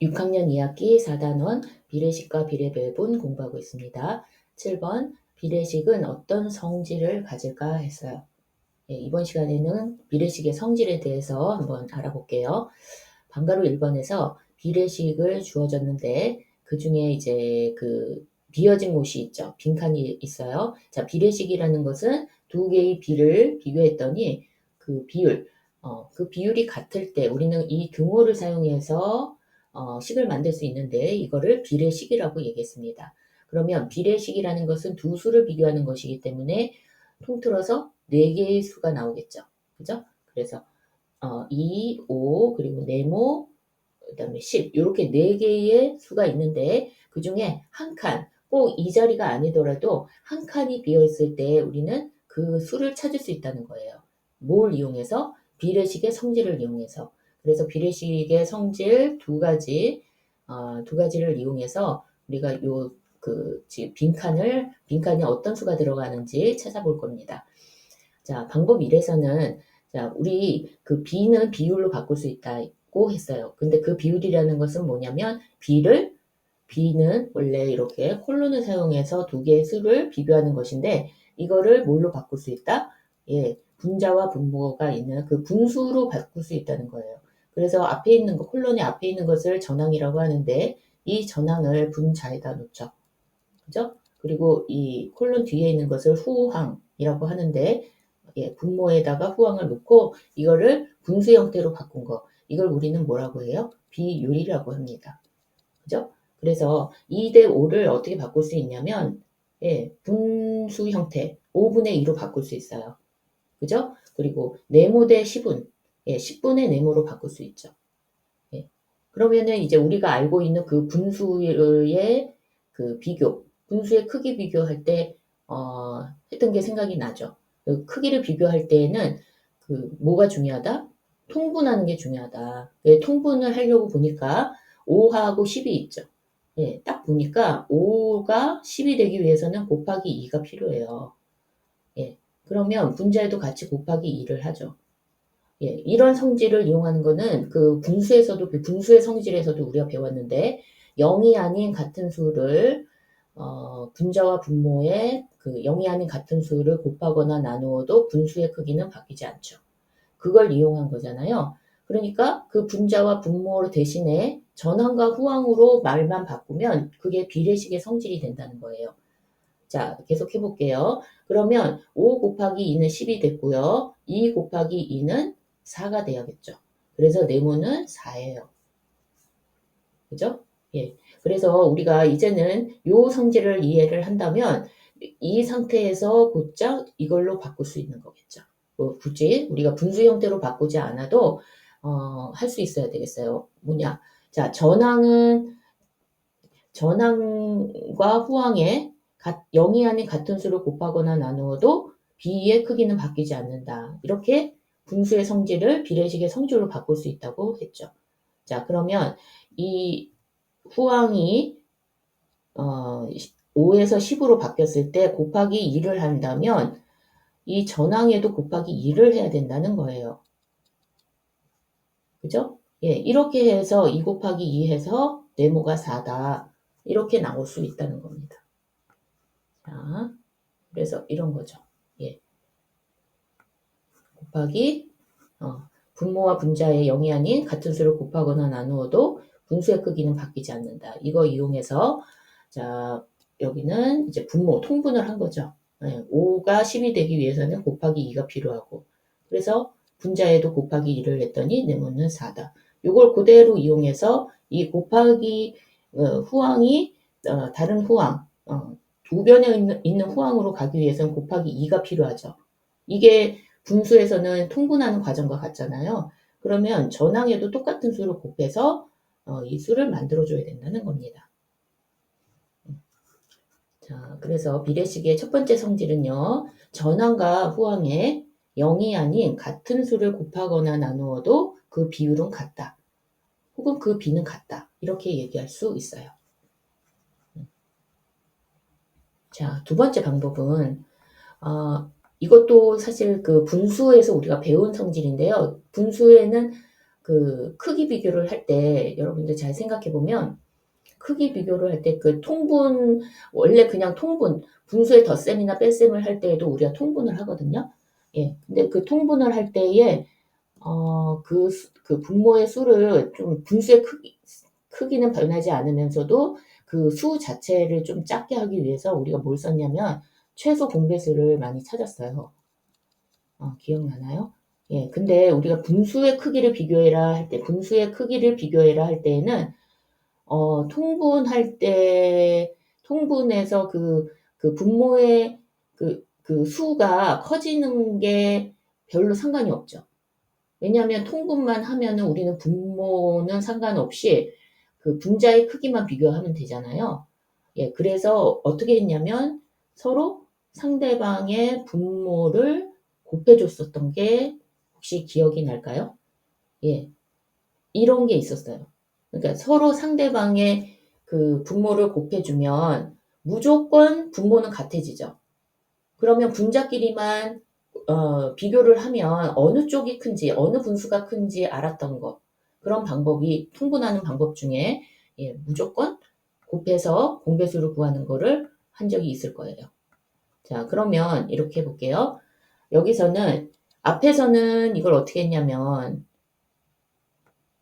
6학년 2학기 4단원 비례식과 비례배분 공부하고 있습니다. 7번 비례식은 어떤 성질을 가질까 했어요. 예, 이번 시간에는 비례식의 성질에 대해서 한번 알아볼게요. 방가로 1번에서 비례식을 주어졌는데 그 중에 이제 그 비어진 곳이 있죠. 빈칸이 있어요. 자, 비례식이라는 것은 두 개의 비를 비교했더니 그 비율, 어, 그 비율이 같을 때 우리는 이 등호를 사용해서 어, 식을 만들 수 있는데 이거를 비례식이라고 얘기했습니다. 그러면 비례식이라는 것은 두 수를 비교하는 것이기 때문에 통틀어서 네 개의 수가 나오겠죠. 그죠? 그래서 어, 2, 5, 그리고 네모, 그 다음에 10 이렇게 네 개의 수가 있는데 그 중에 한 칸, 꼭 이 자리가 아니더라도 한 칸이 비어 있을 때 우리는 그 수를 찾을 수 있다는 거예요. 뭘 이용해서? 비례식의 성질을 이용해서. 그래서 비례식의 성질 두 가지, 어, 두 가지를 이용해서 우리가 요, 그, 빈칸을, 빈칸에 어떤 수가 들어가는지 찾아볼 겁니다. 자, 방법 1에서는, 자, 우리 그 B는 비율로 바꿀 수 있다고 했어요. 근데 그 비율이라는 것은 뭐냐면, B를, B는 원래 이렇게 콜론을 사용해서 두 개의 수를 비교하는 것인데, 이거를 뭘로 바꿀 수 있다? 예, 분자와 분모가 있는 그 분수로 바꿀 수 있다는 거예요. 그래서 앞에 있는 거, 콜론이 앞에 있는 것을 전항이라고 하는데 이 전항을 분자에다 놓죠. 그죠? 그리고 이 콜론 뒤에 있는 것을 후항이라고 하는데 예, 분모에다가 후항을 놓고 이거를 분수 형태로 바꾼 거. 이걸 우리는 뭐라고 해요? 비율이라고 합니다. 그죠? 그래서 2대 5를 어떻게 바꿀 수 있냐면 예, 분수 형태 5분의 2로 바꿀 수 있어요. 그죠? 그리고 네모 대 10분 예, 10분의 네모로 바꿀 수 있죠. 예. 그러면은 이제 우리가 알고 있는 그 분수의 그 비교, 분수의 크기 비교할 때, 어, 했던 게 생각이 나죠. 그 크기를 비교할 때에는 그 뭐가 중요하다? 통분하는 게 중요하다. 예, 통분을 하려고 보니까 5하고 10이 있죠. 예, 딱 보니까 5가 10이 되기 위해서는 곱하기 2가 필요해요. 예, 그러면 분자에도 같이 곱하기 2를 하죠. 예, 이런 성질을 이용하는 거는 그 분수에서도 그 분수의 성질에서도 우리가 배웠는데 0이 아닌 같은 수를 어, 분자와 분모의 그 0이 아닌 같은 수를 곱하거나 나누어도 분수의 크기는 바뀌지 않죠. 그걸 이용한 거잖아요. 그러니까 그 분자와 분모 대신에 전항과 후항으로 말만 바꾸면 그게 비례식의 성질이 된다는 거예요. 자, 계속 해볼게요. 그러면 5 곱하기 2는 10이 됐고요. 2 곱하기 2는 4가 돼야겠죠. 그래서 네모는 4예요. 그죠? 예. 그래서 우리가 이제는 요 성질을 이해를 한다면 이 상태에서 곧장 이걸로 바꿀 수 있는 거겠죠. 뭐 굳이 우리가 분수 형태로 바꾸지 않아도 어, 할 수 있어야 되겠어요. 뭐냐? 자, 전항은 전항과 후항에 0이 아닌 같은 수를 곱하거나 나누어도 B의 크기는 바뀌지 않는다. 이렇게 분수의 성질을 비례식의 성질로 바꿀 수 있다고 했죠. 자, 그러면 이 후항이 어, 5에서 10으로 바뀌었을 때 곱하기 2를 한다면 이 전항에도 곱하기 2를 해야 된다는 거예요. 그죠? 예, 이렇게 해서 2 곱하기 2 해서 네모가 4다. 이렇게 나올 수 있다는 겁니다. 자, 그래서 이런 거죠. 예. 곱하기 어, 분모와 분자의 0이 아닌 같은 수를 곱하거나 나누어도 분수의 크기는 바뀌지 않는다. 이거 이용해서 자 여기는 이제 분모 통분을 한 거죠. 네, 5가 10이 되기 위해서는 곱하기 2가 필요하고 그래서 분자에도 곱하기 2를 했더니 네모는 4다. 이걸 그대로 이용해서 이 곱하기 어, 후항이 어, 다른 후항 어, 두 변에 있는, 있는 후항으로 가기 위해서는 곱하기 2가 필요하죠. 이게 분수에서는 통분하는 과정과 같잖아요. 그러면 전항에도 똑같은 수를 곱해서 어, 이 수를 만들어줘야 된다는 겁니다. 자, 그래서 비례식의 첫 번째 성질은요. 전항과 후항에 0이 아닌 같은 수를 곱하거나 나누어도 그 비율은 같다. 혹은 그 비는 같다. 이렇게 얘기할 수 있어요. 자, 두 번째 방법은 어, 이것도 사실 그 분수에서 우리가 배운 성질인데요. 분수에는 그그 크기 비교를 할 때 여러분들 잘 생각해 보면 크기 비교를 할 때 그 통분 원래 그냥 통분 분수의 덧셈이나 뺄셈을 할 때에도 우리가 통분을 하거든요. 예. 근데 그 통분을 할 때에 어, 그, 그 분모의 수를 좀 분수의 크기, 크기는 변하지 않으면서도 그 수 자체를 좀 작게 하기 위해서 우리가 뭘 썼냐면 최소 공배수를 많이 찾았어요. 어, 기억나나요? 예, 근데 우리가 분수의 크기를 비교해라 할 때, 분수의 크기를 비교해라 할 때에는, 어, 통분할 때, 통분해서 그, 그 분모의 그, 그 수가 커지는 게 별로 상관이 없죠. 왜냐하면 통분만 하면은 우리는 분모는 상관없이 그 분자의 크기만 비교하면 되잖아요. 예, 그래서 어떻게 했냐면 서로 상대방의 분모를 곱해줬었던 게 혹시 기억이 날까요? 예, 이런 게 있었어요. 그러니까 서로 상대방의 그 분모를 곱해주면 무조건 분모는 같아지죠. 그러면 분자끼리만 어, 비교를 하면 어느 쪽이 큰지, 어느 분수가 큰지 알았던 것. 그런 방법이 통분하는 방법 중에 예, 무조건 곱해서 공배수를 구하는 거를 한 적이 있을 거예요. 자, 그러면 이렇게 해볼게요. 여기서는 앞에서는 이걸 어떻게 했냐면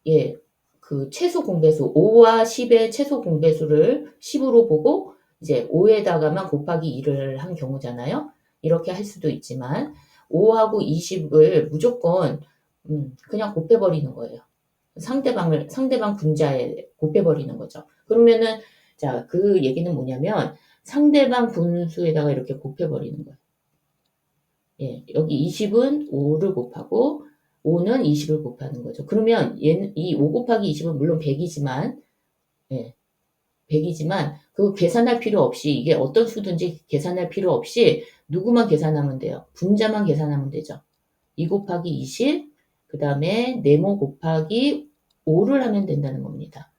예, 그 최소 공배수 5와 10의 최소 공배수를 10으로 보고 이제 5에다가만 곱하기 2를 한 경우잖아요. 이렇게 할 수도 있지만 5하고 20을 무조건 음, 그냥 곱해버리는 거예요. 상대방을 상대방 분자에 곱해버리는 거죠. 그러면은 자 그 얘기는 뭐냐면 상대방 분수에다가 이렇게 곱해버리는 거예요. 예, 여기 20은 5를 곱하고 5는 20을 곱하는 거죠. 그러면 얘는 이 5 곱하기 20은 물론 100이지만 예, 100이지만 그 계산할 필요 없이 이게 어떤 수든지 계산할 필요 없이 누구만 계산하면 돼요. 분자만 계산하면 되죠. 2 곱하기 20, 그 다음에 네모 곱하기 5를 하면 된다는 겁니다.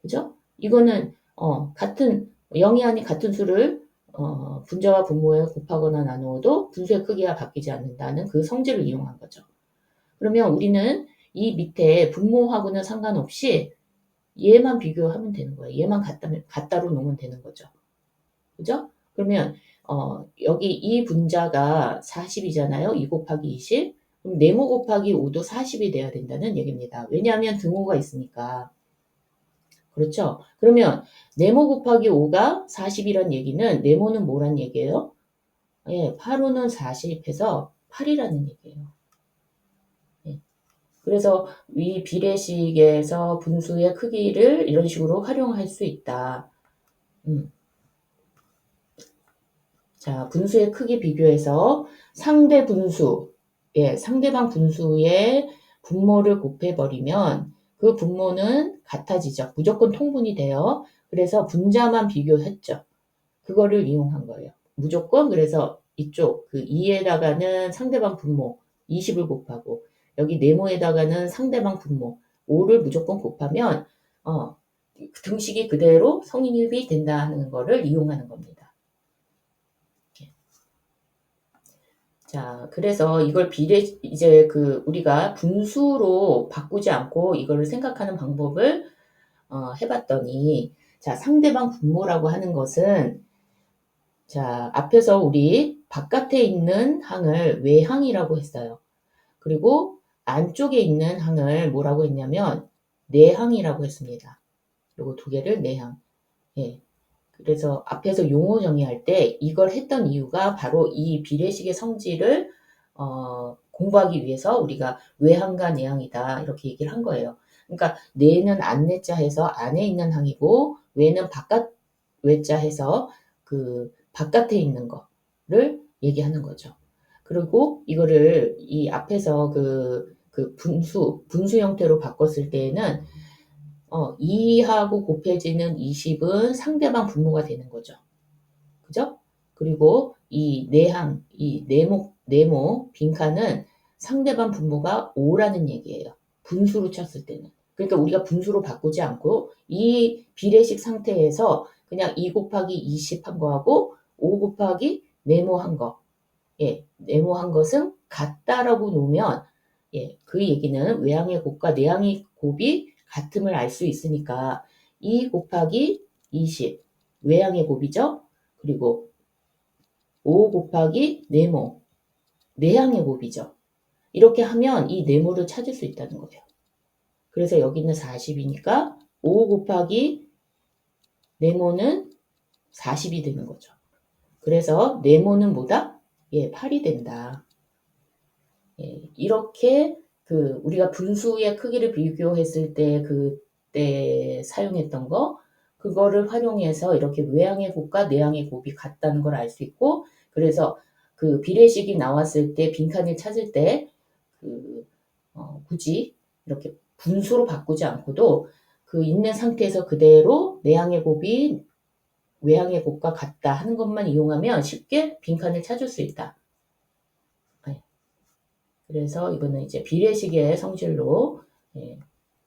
그죠? 이거는 어, 같은 0이 아닌 같은 수를 어, 분자와 분모에 곱하거나 나누어도 분수의 크기가 바뀌지 않는다는 그 성질을 이용한 거죠. 그러면 우리는 이 밑에 분모하고는 상관없이 얘만 비교하면 되는 거예요. 얘만 갖다, 갖다로 놓으면 되는 거죠. 그죠? 그러면 어, 여기 이 분자가 40이잖아요. 2 곱하기 20. 그럼 네모 곱하기 5도 40이 돼야 된다는 얘기입니다. 왜냐하면 등호가 있으니까. 그렇죠? 그러면 네모 곱하기 5가 40이란 얘기는 네모는 뭐란 얘기예요? 예, 8, 5는 40해서 8이라는 얘기예요. 예. 그래서 위 비례식에서 분수의 크기를 이런 식으로 활용할 수 있다. 음. 자, 분수의 크기 비교해서 상대 분수, 예, 상대방 분수의 분모를 곱해버리면 그 분모는 같아지죠. 무조건 통분이 돼요. 그래서 분자만 비교했죠. 그거를 이용한 거예요. 무조건 그래서 이쪽 그 2에다가는 상대방 분모 20을 곱하고 여기 네모에다가는 상대방 분모 5를 무조건 곱하면 어, 등식이 그대로 성인입이 된다는 거를 이용하는 겁니다. 자, 그래서 이걸 비례, 이제 그, 우리가 분수로 바꾸지 않고 이거를 생각하는 방법을, 어, 해봤더니, 자, 상대방 분모라고 하는 것은, 자, 앞에서 우리 바깥에 있는 항을 외항이라고 했어요. 그리고 안쪽에 있는 항을 뭐라고 했냐면, 내항이라고 했습니다. 요거 두 개를 내항. 예. 그래서 앞에서 용어 정의할 때 이걸 했던 이유가 바로 이 비례식의 성질을 어, 공부하기 위해서 우리가 외항과 내항이다 이렇게 얘기를 한 거예요. 그러니까 내는 안내자 해서 안에 있는 항이고 외는 바깥 외자 해서 그 바깥에 있는 거를 얘기하는 거죠. 그리고 이거를 이 앞에서 그, 그 분수 분수 형태로 바꿨을 때에는 어, 2하고 곱해지는 20은 상대방 분모가 되는 거죠. 그죠? 그리고 이 내항, 이 네모, 네모, 빈칸은 상대방 분모가 5라는 얘기예요. 분수로 쳤을 때는. 그러니까 우리가 분수로 바꾸지 않고 이 비례식 상태에서 그냥 2 곱하기 20 한 거하고 5 곱하기 네모 한 거. 예, 네모 한 것은 같다라고 놓으면 예, 그 얘기는 외항의 곱과 내항의 곱이 같음을 알 수 있으니까 2 곱하기 20 외항의 곱이죠. 그리고 5 곱하기 네모 내항의 곱이죠. 이렇게 하면 이 네모를 찾을 수 있다는 거예요. 그래서 여기는 40이니까 5 곱하기 네모는 40이 되는 거죠. 그래서 네모는 뭐다? 예, 8이 된다. 예, 이렇게 그 우리가 분수의 크기를 비교했을 때 그때 사용했던 거 그거를 활용해서 이렇게 외항의 곱과 내항의 곱이 같다는 걸 알 수 있고 그래서 그 비례식이 나왔을 때 빈칸을 찾을 때그 어, 굳이 이렇게 분수로 바꾸지 않고도 그 있는 상태에서 그대로 내항의 곱이 외항의 곱과 같다 하는 것만 이용하면 쉽게 빈칸을 찾을 수 있다. 네. 그래서 이거는 이제 비례식의 성질로 예,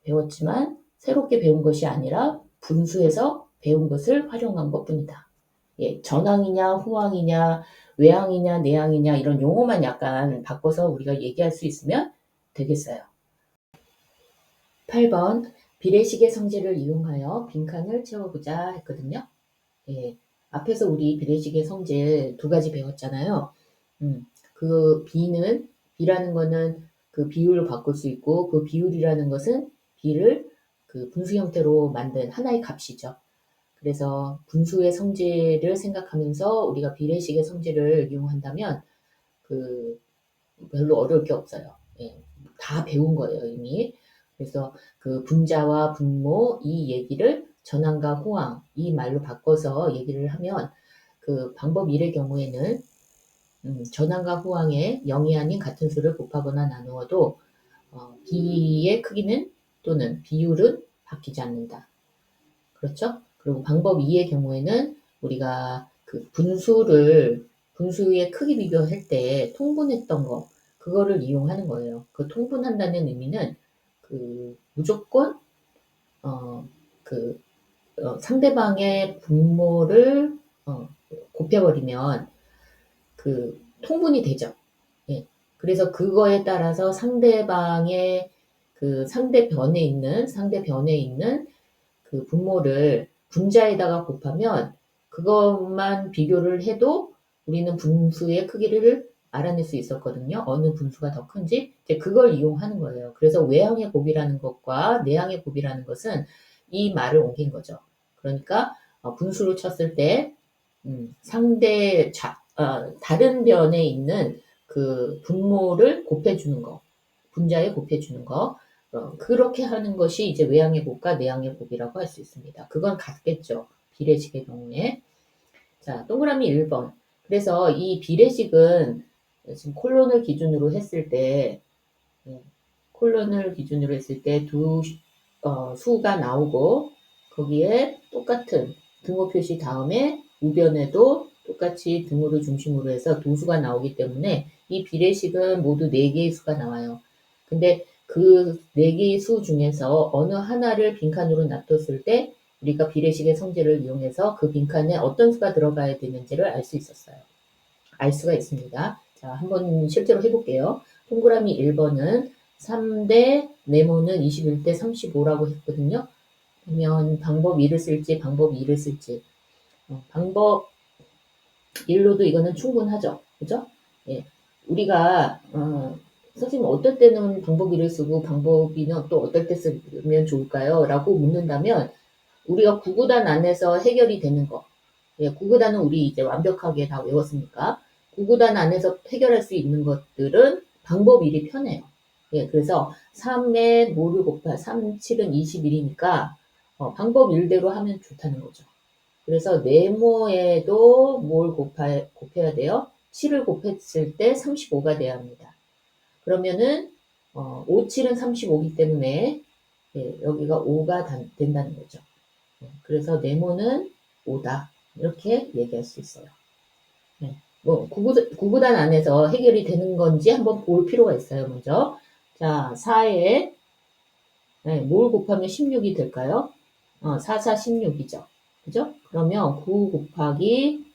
배웠지만 새롭게 배운 것이 아니라 분수에서 배운 것을 활용한 것 뿐이다. 예, 전항이냐, 후항이냐, 외항이냐, 내항이냐 이런 용어만 약간 바꿔서 우리가 얘기할 수 있으면 되겠어요. 8번 비례식의 성질을 이용하여 빈칸을 채워보자 했거든요. 예, 앞에서 우리 비례식의 성질 두 가지 배웠잖아요. 음, 그 비는 비라는 거는 그 비율을 바꿀 수 있고 그 비율이라는 것은 비를 그 분수 형태로 만든 하나의 값이죠. 그래서 분수의 성질을 생각하면서 우리가 비례식의 성질을 이용한다면 그 별로 어려울 게 없어요. 예, 다 배운 거예요 이미. 그래서 그 분자와 분모 이 얘기를 전항과 호항 이 말로 바꿔서 얘기를 하면 그 방법 1의 경우에는 음, 전항과 호항의 0이 아닌 같은 수를 곱하거나 나누어도 어, 비의 크기는 또는 비율은 바뀌지 않는다. 그렇죠? 그리고 방법 2의 경우에는 우리가 그 분수를 분수의 크기 비교할 때 통분했던 거 그거를 이용하는 거예요. 그 통분한다는 의미는 그 무조건 어그 어, 상대방의 분모를 어, 곱해버리면 그 통분이 되죠. 예. 그래서 그거에 따라서 상대방의 그 상대 변에 있는 상대 변에 있는 그 분모를 분자에다가 곱하면 그것만 비교를 해도 우리는 분수의 크기를 알아낼 수 있었거든요. 어느 분수가 더 큰지 이제 그걸 이용하는 거예요. 그래서 외항의 곱이라는 것과 내항의 곱이라는 것은 이 말을 옮긴 거죠. 그러니까 어, 분수로 쳤을 때 음, 상대 자, 어, 다른 변에 있는 그 분모를 곱해주는 거, 분자에 곱해주는 거, 어, 그렇게 하는 것이 이제 외항의 곱과 내항의 곱이라고 할 수 있습니다. 그건 같겠죠. 비례식의 경우에. 자, 동그라미 1번. 그래서 이 비례식은 지금 콜론을 기준으로 했을 때, 예, 콜론을 기준으로 했을 때 두 어, 수가 나오고, 거기에 똑같은 등호 표시 다음에 우변에도 똑같이 등호를 중심으로 해서 도수가 나오기 때문에 이 비례식은 모두 4개의 수가 나와요. 근데 그 4개의 수 중에서 어느 하나를 빈칸으로 놔뒀을 때 우리가 비례식의 성질을 이용해서 그 빈칸에 어떤 수가 들어가야 되는지를 알 수 있었어요. 알 수가 있습니다. 자, 한번 실제로 해볼게요. 동그라미 1번은 3대 네모는 21대 35라고 했거든요. 그러면 방법 1을 쓸지 방법 2를 쓸지 어, 방법 1로도 이거는 충분하죠. 그죠? 예. 우리가 어, 선생님 어떨 때는 방법 1을 쓰고 방법 2는 또 어떨 때 쓰면 좋을까요? 라고 묻는다면 우리가 구구단 안에서 해결이 되는 거 예, 구구단은 우리 이제 완벽하게 다 외웠으니까 구구단 안에서 해결할 수 있는 것들은 방법 1이 편해요. 예, 그래서 3에 5를 곱하 3, 7은 21이니까 어, 방법 일대로 하면 좋다는 거죠. 그래서 네모에도 뭘 곱하, 곱해야 돼요? 7을 곱했을 때 35가 돼야 합니다. 그러면은 어, 5, 7은 35이기 때문에 예, 여기가 5가 단, 된다는 거죠. 예, 그래서 네모는 5다. 이렇게 얘기할 수 있어요. 네. 뭐 구구, 구구단 안에서 해결이 되는 건지 한번 볼 필요가 있어요. 먼저 자 4에 네, 뭘 곱하면 16이 될까요? 어, 4, 4, 16이죠. 그죠? 그러면 9 곱하기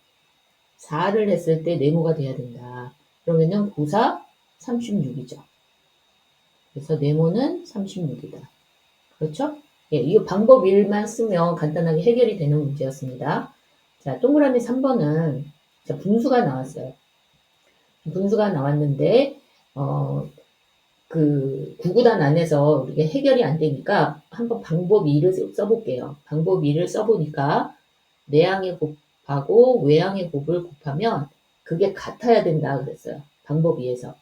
4를 했을 때 네모가 돼야 된다. 그러면은 9, 4, 36이죠. 그래서 네모는 36이다. 그렇죠? 예, 이 방법 1만 쓰면 간단하게 해결이 되는 문제였습니다. 자, 동그라미 3번은 자, 분수가 나왔어요. 분수가 나왔는데 어, 그 구구단 안에서 이게 해결이 안 되니까 한번 방법 2를 써볼게요. 방법 2를 써보니까 내항의 곱하고 외항의 곱을 곱하면 그게 같아야 된다 그랬어요. 방법 2에서.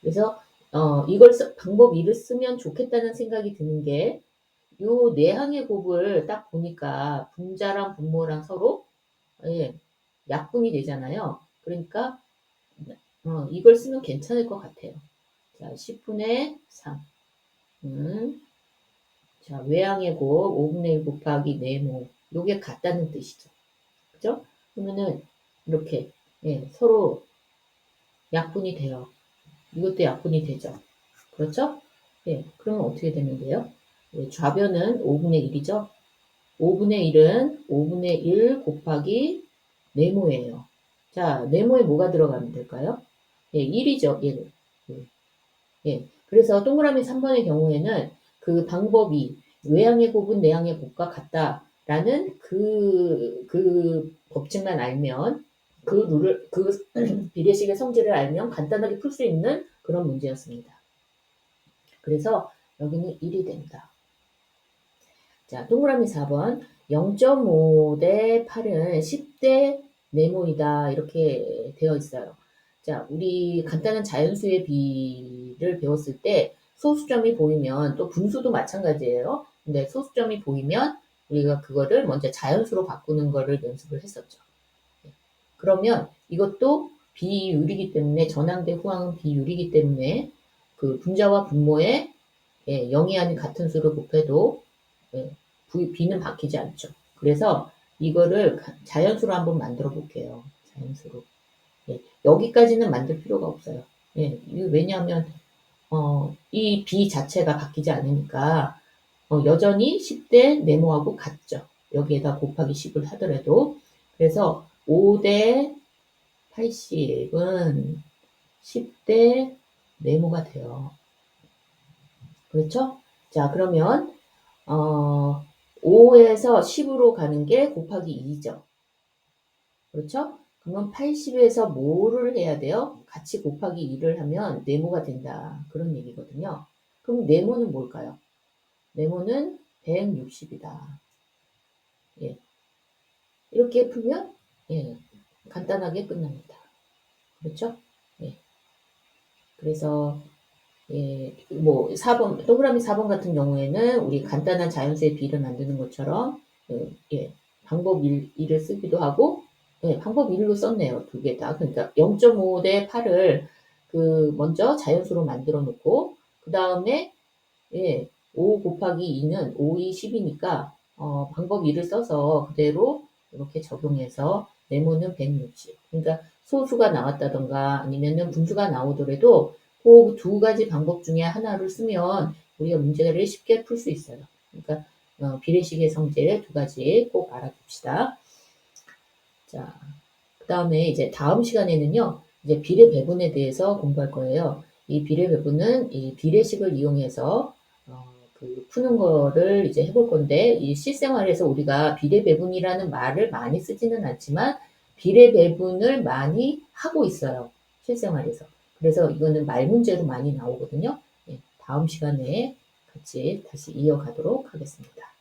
그래서 어, 이걸 써- 방법 2를 쓰면 좋겠다는 생각이 드는 게 요 내항의 곱을 딱 보니까 분자랑 분모랑 서로 예, 약분이 되잖아요. 그러니까 어, 이걸 쓰면 괜찮을 것 같아요. 자, 10분의 3. 음, 자, 외항의 곱 5분의 1 곱하기 네모. 요게 같다는 뜻이죠. 그죠? 그러면은 이렇게 예, 서로 약분이 돼요. 이것도 약분이 되죠. 그렇죠? 예, 그러면 어떻게 되는데요? 예, 좌변은 5분의 1이죠. 5분의 1은 5분의 1 곱하기 네모예요. 자, 네모에 뭐가 들어가면 될까요? 예, 1이죠. 얘는. 예. 예. 그래서 동그라미 3번의 경우에는 그 방법이 외항의 곱은 내항의 곱과 같다라는 그, 그 법칙만 알면 그 룰을, 그 비례식의 성질을 알면 간단하게 풀 수 있는 그런 문제였습니다. 그래서 여기는 1이 됩니다. 자, 동그라미 4번. 0.5 대 8은 10대 네모이다. 이렇게 되어 있어요. 자, 우리 간단한 자연수의 비 를 배웠을 때 소수점이 보이면 또 분수도 마찬가지예요. 근데 소수점이 보이면 우리가 그거를 먼저 자연수로 바꾸는 거를 연습을 했었죠. 네. 그러면 이것도 비율이기 때문에 전항 대 후항은 비율이기 때문에 그 분자와 분모의 예, 0이 아닌 같은 수를 곱해도 예, B는 바뀌지 않죠. 그래서 이거를 자연수로 한번 만들어 볼게요. 자연수로. 예, 여기까지는 만들 필요가 없어요. 예, 왜냐하면 어, 이 B 자체가 바뀌지 않으니까 어, 여전히 10대 네모하고 같죠. 여기에다 곱하기 10을 하더라도 그래서 5대 80은 10대 네모가 돼요. 그렇죠? 자, 그러면 어, 5에서 10으로 가는 게 곱하기 2죠. 그렇죠? 그러면 80에서 뭐를 해야 돼요? 같이 곱하기 2를 하면 네모가 된다. 그런 얘기거든요. 그럼 네모는 뭘까요? 네모는 160이다. 예. 이렇게 풀면 예, 간단하게 끝납니다. 그렇죠? 예. 그래서 예, 뭐 4번 동그라미 4번 같은 경우에는 우리 간단한 자연수의 비를 만드는 것처럼 예, 예, 방법 1, 1을 쓰기도 하고 예, 방법 1로 썼네요. 두 개 다. 그러니까 0.5 대 8을 그 먼저 자연수로 만들어 놓고 그 다음에 예, 5 곱하기 2는 5, 2, 10이니까 어, 방법 1을 써서 그대로 이렇게 적용해서 네모는 160. 그러니까 소수가 나왔다던가 아니면은 분수가 나오더라도 그 두 가지 방법 중에 하나를 쓰면 우리가 문제를 쉽게 풀 수 있어요. 그러니까 어, 비례식의 성질 두 가지 꼭 알아봅시다. 자, 그 다음에 이제 다음 시간에는요, 이제 비례 배분에 대해서 공부할 거예요. 이 비례 배분은 이 비례식을 이용해서 어, 그 푸는 거를 이제 해볼 건데 이 실생활에서 우리가 비례 배분이라는 말을 많이 쓰지는 않지만 비례 배분을 많이 하고 있어요. 실생활에서. 그래서 이거는 말 문제로 많이 나오거든요. 예, 다음 시간에 같이 다시 이어가도록 하겠습니다.